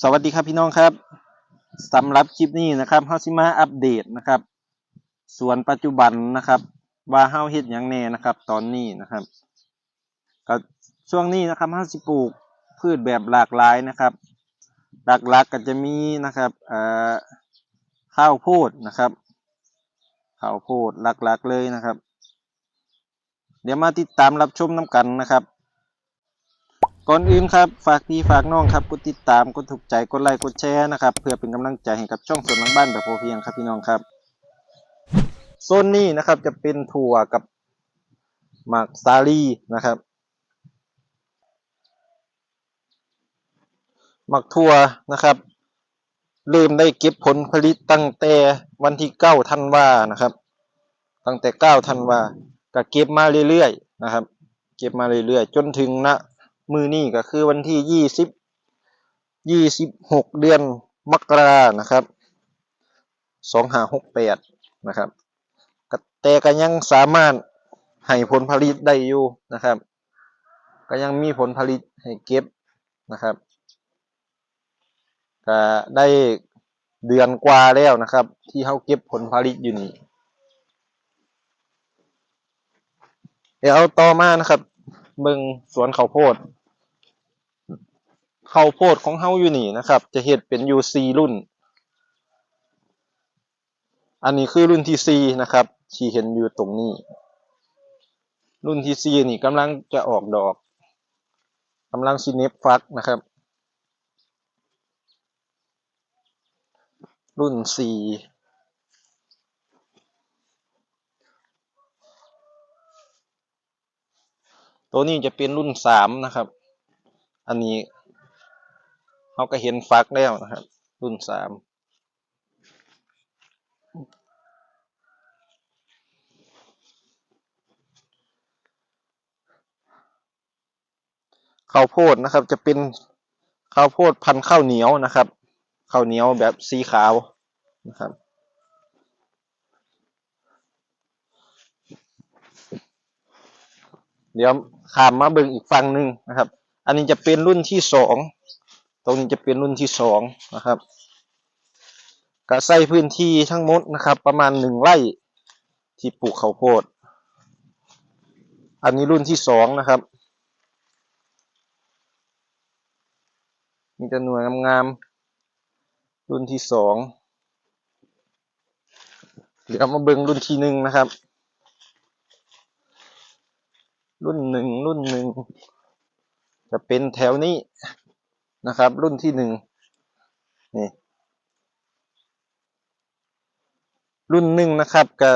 สวัสดีครับพี่น้องครับสำหรับคลิปนี้นะครับเฮาสิมาอัปเดตนะครับ ส่วนปัจจุบันนะครับ ว่าเฮาเฮ็ดหยังแน่นะครับ ตอนนี้นะครับก็ช่วงนี้นะครับเฮาสิปลูกพืชแบบหลากหลายนะครับ หลักๆก็จะมีนะครับเอ่อข้าวโพดนะครับข้าวโพดหลักๆเลยนะครับ เดี๋ยวมาติดตามรับชมน้ำกันนะครับ ก่อนอื่นครับ ฝากพี่ฝากน้องครับ กดติดตาม กดถูกใจ กดไลค์ กดแชร์นะครับ เพื่อเป็นกำลังใจให้กับช่องสวนหลังบ้านแบบพอเพียงครับพี่น้องครับ โซนนี้นะครับจะเป็นถั่วกับหมากซาลีนะครับ หมักถั่วนะครับเริ่มได้เก็บผลผลิตตั้งแต่วันที่เก้าธันวานะครับ ตั้งแต่เก้าธันวาก็เก็บมาเรื่อยๆนะครับ เก็บมาเรื่อยๆ จนถึงณ มือนี้ก็คือวันที่ยี่สิบยี่สิบหกเดือนมกรานะครับสองหาหกแปดนะครับก็แต่ก็ยังสามารถให้ผลผลิตได้อยู่นะครับ ก็ยังมีผลผลิตให้เก็บนะครับก็ได้เดือนกว่าแล้วนะครับ ที่เขาเก็บผลผลิตอยู่นี่เดี๋ยวเอาต่อมานะครับเบิ่งสวนข้าวโพด ข้าวโพดของเฮาอยู่นี่นะครับ จะเฮ็ดเป็นอยู่ซีรุ่น อันนี้คือรุ่นที่สี่นะครับที่เห็นอยู่ตรงนี้ รุ่นที่สี่นี่กำลังจะออกดอกกำลังสิเน็บฟักนะครับ รุ่นสี่ตัวนี้จะเป็นรุ่นสามนะครับ อันนี้ เขาก็เห็นฟักแล้วนะครับ รุ่นสามข้าวโพดนะครับ จะเป็นข้าวโพดพันข้าวเหนียวนะครับข้าวเหนียวแบบสีขาวนะครับเดี๋ยวขามมาเบิ่งอีกฝั่งหนึ่งนะครับ อันนี้จะเป็นรุ่นที่สอง ตรงนี้จะเป็นรุ่นที่สองนะครับก็ใส่พื้นที่ทั้งหมดนะครับ ประมาณหนึ่งไร่ที่ปลูกข้าวโพด อันนี้รุ่นที่สองนะครับ มีแต่หน่วยงามๆรุ่นที่สองเดี๋ยวมาเบิ่งรุ่นที่หนึ่งนะครับ รุ่นหนึ่งรุ่นหนึ่งจะเป็นแถวนี้ นะครับ รุ่นที่หนึ่งนี่รุ่นหนึ่งนะครับก็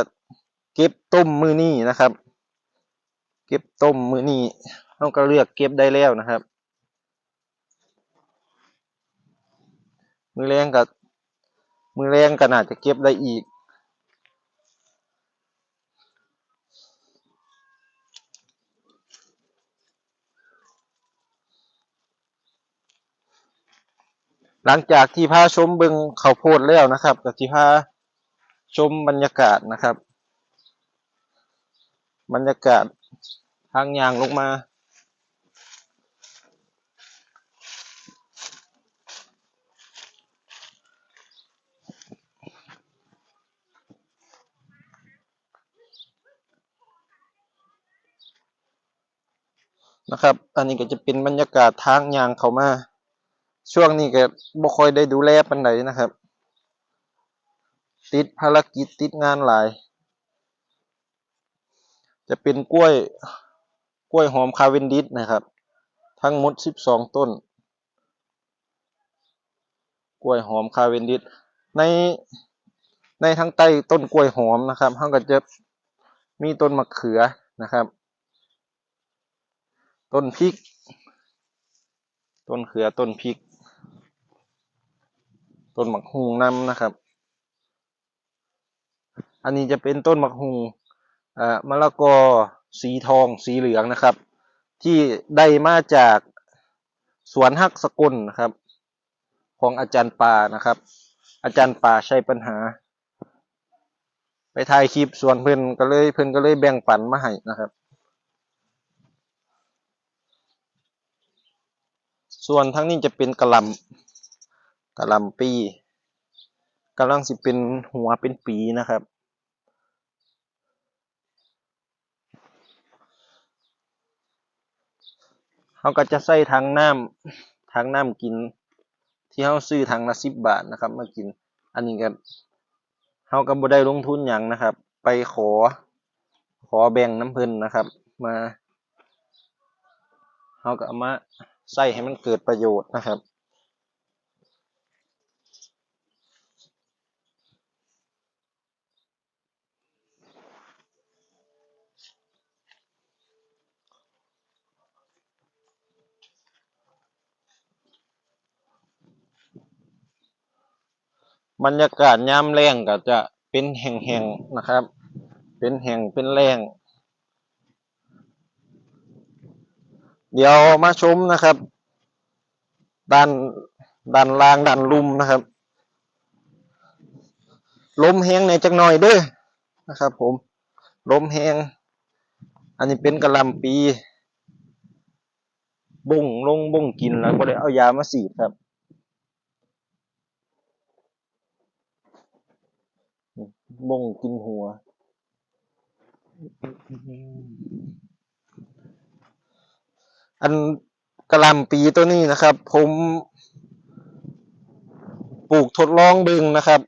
เก็บต้มมือนี่นะครับ เก็บต้มมือนี่เราก็เลือกเก็บได้แล้วนะครับ มือแรงกับมือแรงก็น่าจะเก็บได้อีก หลังจากที่พาชมบิงเขาโพดแล้วนะครับก็ที่พาชมบรรยากาศนะครับ บรรยากาศทางยางลงมา นะครับ อันนี้ก็จะเป็นบรรยากาศทางยางเขามา ช่วงนี้ก็บ่ค่อยได้ดูแลปานใดนะครับ ติดภารกิจติดงานหลาย จะเป็นกล้วยกล้วยหอมคาเวนดิสนะครับ ทั้งหมดสิบสองต้น กล้วยหอมคาเวนดิสในในทั้งใต้ต้นกล้วยหอมนะครับเขาก็จะมีต้นมะเขือนะครับ ต้นพริก ต้นเขือต้นพริก ต้นหมักฮุงน้ำนะครับ อันนี้จะเป็นต้นหมักฮุงอ่ามะละกอสีทองสีเหลืองนะครับ ที่ได้มาจากสวนฮักสกุลนะครับ ของอาจารย์ปานะครับ อาจารย์ปาใช้ปัญหา ไปถ่ายคลิปสวนเพิ่อนก็เลยเพิ่อนก็เลยแบ่งปันมาให้นะครับส่วนทั้งนี้จะเป็นกระหล กะลำปีกำลังสิเป็นหัวเป็นปีนะครับ เขาก็จะใส่ทางน้ำทางน้ำกิน ที่เขาซื้อทางละสิบบาทนะครับมากิน อันนี้ก็เขาก็บ่ได้ลงทุนหยังนะครับ ไปขอ ขอแบ่งน้ำเพิ่นนะครับ มาเขาก็เอามาใส่ให้มันเกิดประโยชน์นะครับ บรรยากาศยามแล้งก็จะเป็นแห่งๆนะครับ เป็นแห่งเป็นแรงเดี๋ยวมาชมนะครับ ด้านด้านล่างด้านลุ่มนะครับลมแห้งในจักหน่อยเด้อนะครับ ผมลมแห้งอันนี้เป็นกระลำปีบ่งลงบ่งกินแล้วก็เลยเอายามาสีดครับ บ่งกินหัวอันกระลำปีตัวนี้นะครับ ผมปลูกทดลองบึงนะครับ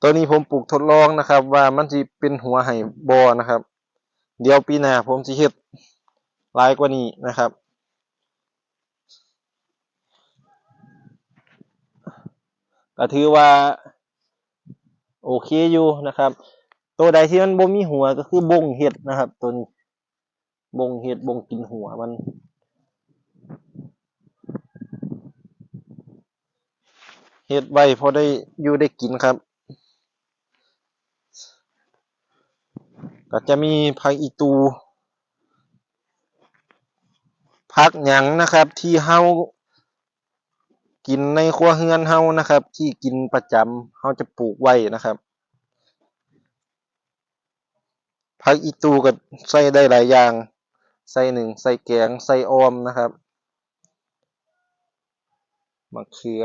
ตัวนี้ผมปลูกทดลองนะครับ ว่ามันสิเป็นหัวไห่บอนะครับ เดี๋ยวปีหน้าผมสิเฮ็ดหลายกว่านี้นะครับ ก็ถือว่า โอเคอยู่นะครับ ตัวใดที่มันบ่มีหัวก็คือบงเห็ดนะครับ ตัวนี้บงเห็ดบงกินหัวมันเห็ดไว้พอได้อยู่ได้กินครับ ก็จะมีผักอีตูผักหยังนะครับ ที่เฮา กินในครัวเฮือนเฮานะครับ ที่กินประจำเฮาจะปลูกไว้นะครับผักอีตูก็ใส่ได้หลายอย่าง ใส่หนึ่งใส่แกงใส่ออมนะครับมะเขือ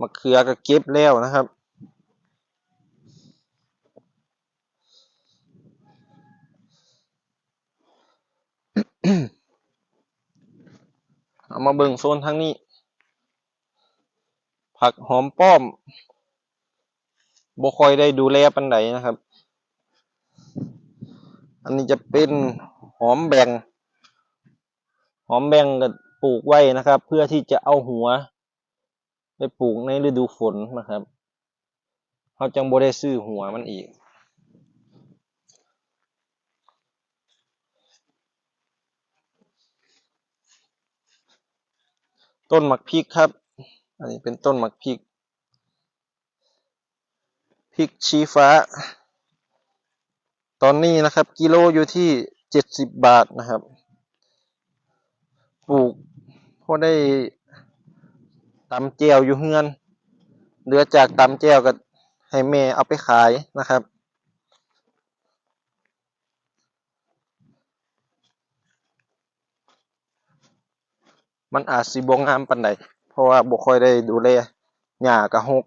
มะเขือก็เก็บแล้วนะครับ เอามาเบิ่งโซนทางนี้ ผักหอมป้อมบ่ค่อยได้ดูแลปานใดนะครับ อันนี้จะเป็นหอมแบ่ง หอมแบ่งก็ปลูกไว้นะครับ เพื่อที่จะเอาหัว ไปปลูกในฤดูฝนนะครับเขาจังบ่ได้ซื้อหัวมันอีก ต้นหมักพริกครับ อันนี้เป็นต้นหมักพริก พริกชี้ฟ้า ตอนนี้นะครับ กิโลอยู่ที่เจ็ดสิบบาทนะครับ ปลูกพอได้ตำแจวอยู่เฮือนเหลือจากตำแจวก็ให้แม่เอาไปขายนะครับ มันอาจสิบ่งามปานใดเพราะว่าบ่ค่อยได้ดูแลหญ้าก็รก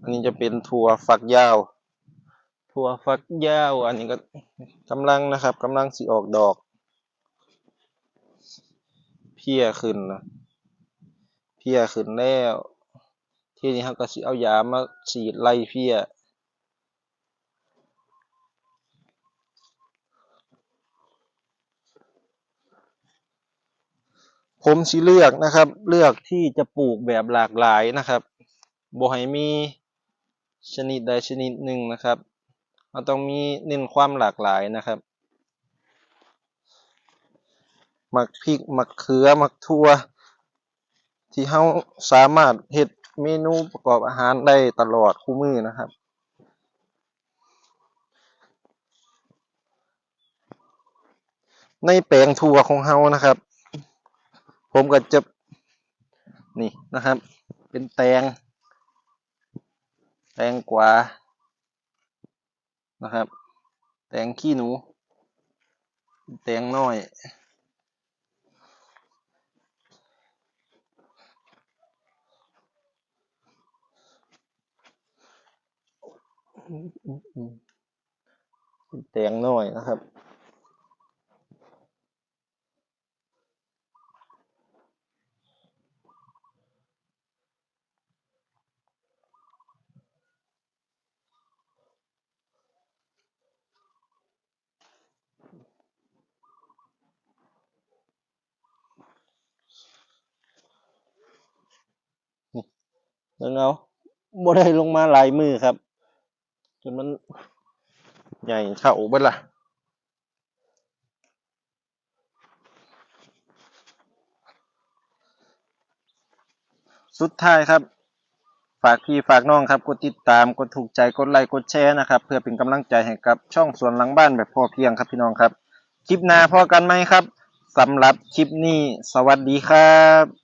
อันนี้จะเป็นถั่วฝักยาว ถั่วฝักยาว อันนี้ก็กำลังนะครับกำลังสิออกดอก เพี้ยขึ้นนะเพี้ยขึ้นแล้ว ทีนี้เราก็สิเอายามาฉีดไล่เพี้ยผมสิเลือกนะครับ เลือกที่จะปลูกแบบหลากหลายนะครับบ่ให้มีชนิดใดชนิดหนึ่งนะครับเราต้องมีเน้นความหลากหลายนะครับ หมักพริกหมักเขือหมักทั่ว ที่เราสามารถเฮ็ด เมนูประกอบอาหารได้ตลอดคุมื้อนะครับ ในแปลงถั่วของเรานะครับ ผมก็จะนี่นะครับ เป็นแตง แตงกวานะครับ แตงขี้หนู แตงน้อย เป็น แตงน้อยนะครับเบิ่งเอาบ่ได้ลงมาหลายมือครับ จนมันใหญ่เท่าเบิดล่ะสุดท้ายครับ ฝากพี่ฝากน้องครับ กดติดตาม กดถูกใจ กดไลค์ กดแชร์นะครับ เพื่อเป็นกำลังใจให้กับช่องสวนหลังบ้านแบบพอเพียงครับพี่น้องครับ คลิปหน้าพอกันไหมครับสำหรับคลิปนี้ สวัสดีครับ